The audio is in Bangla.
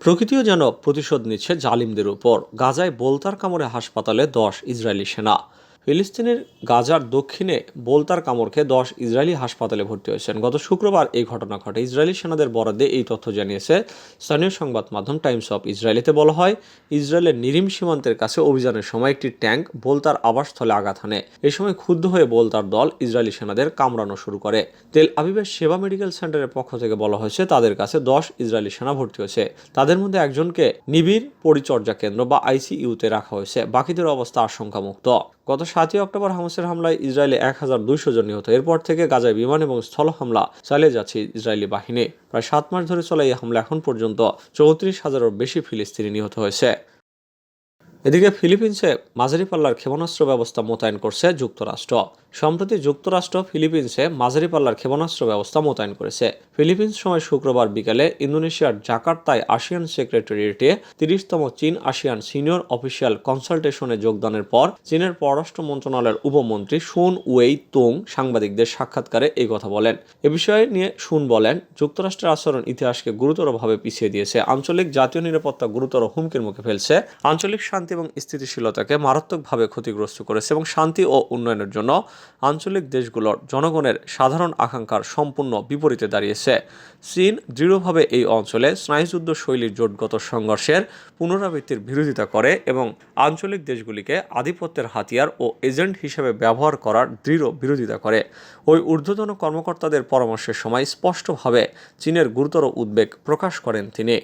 প্রকৃতিও যেন প্রতিশোধ নিচ্ছে জালিমদের উপর। গাজায় বোলতার কামড়ে হাসপাতালে দশ ইসরায়েলি সেনা। ফিলিস্তিনের গাজার দক্ষিণে বোলতার কামড় খেয়ে দশ ইসরায়েলি হাসপাতালে ভর্তি হয়েছেন। গত শুক্রবার এই ঘটনা ঘটে। ইসরায়েলি সেনাদের বরাদ্দে এই তথ্য জানিয়েছে স্থানীয় সংবাদ মাধ্যম টাইমস অফ ইসরায়েলিতে বলা হয়, ইসরায়েলের নিরিম সীমান্তের কাছে অভিযানের সময় একটি ট্যাঙ্ক বোলতার আবাসস্থলে আঘাত হানে। এই সময় ক্ষুব্ধ হয়ে বোলতার দল ইসরায়েলি সেনাদের কামড়ানো শুরু করে। তেল আবিবের সেবা মেডিকেল সেন্টারের পক্ষ থেকে বলা হয়েছে, তাদের কাছে দশ ইসরায়েলি সেনা ভর্তি হয়েছে। তাদের মধ্যে একজনকে নিবিড় পরিচর্যা কেন্দ্র বা আইসিইউতে রাখা হয়েছে। বাকিদের অবস্থা আশঙ্কামুক্ত। গত সাতই অক্টোবর হামাসের হামলায় ইসরায়েলে এক হাজার দুইশো জন নিহত। এরপর থেকে গাজায় বিমান এবং স্থল হামলা চালিয়ে যাচ্ছে ইসরায়েলি বাহিনী। প্রায় সাত মাস ধরে চলা এই হামলা এখন পর্যন্ত চৌত্রিশ হাজারের বেশি ফিলিস্তিনি নিহত হয়েছে। এদিকে ফিলিপিন্সে মাঝারি পাল্লার ক্ষেপণাস্ত্র ব্যবস্থা মোতায়েন করছে যুক্তরাষ্ট্র। সম্প্রতি যুক্তরাষ্ট্র ফিলিপিন্সে মাঝারি পাল্লার ক্ষেপণাস্ত্র ব্যবস্থা মোতায়েন করেছে। ফিলিপিন্স সময় শুক্রবার বিকালে ইন্দোনেশিয়ার জাকার্তায় আসিয়ান সেক্রেটারিয়েটে তিরিশতম চীন আসিয়ান সিনিয়র অফিসিয়াল কনসালটেশনে যোগদানের পর চীনের পররাষ্ট্র মন্ত্রণালয়ের উপমন্ত্রী শুন ওয়েই তোং সাংবাদিকদের সাক্ষাৎকারে এই কথা বলেন। এ বিষয়ে নিয়ে শুন বলেন, যুক্তরাষ্ট্রের আচরণ ইতিহাসকে গুরুতরভাবে পিছিয়ে দিয়েছে। আঞ্চলিক জাতীয় নিরাপত্তা গুরুতর হুমকির মুখে ফেলছে। আঞ্চলিক শান্তি এবং স্থিতিশীলতাকে মারাত্মকভাবে ক্ষতিগ্রস্ত করেছে এবং শান্তি ও উন্নয়নের জন্য আঞ্চলিক দেশগুলোর জনগণের সাধারণ আকাঙ্ক্ষার সম্পূর্ণ বিপরীতে দাঁড়িয়েছে। চীন দৃঢ়ভাবে এই অঞ্চলে স্নায়ুযুদ্ধ শৈলীর জোটগত সংঘর্ষের পুনরাবৃত্তির বিরোধিতা করে এবং আঞ্চলিক দেশগুলিকে আধিপত্যের হাতিয়ার ও এজেন্ট হিসেবে ব্যবহার করার দৃঢ় বিরোধিতা করে। ওই ঊর্ধ্বতন কর্মকর্তাদের পরামর্শের সময় স্পষ্টভাবে চীনের গুরুতর উদ্বেগ প্রকাশ করেন তিনি।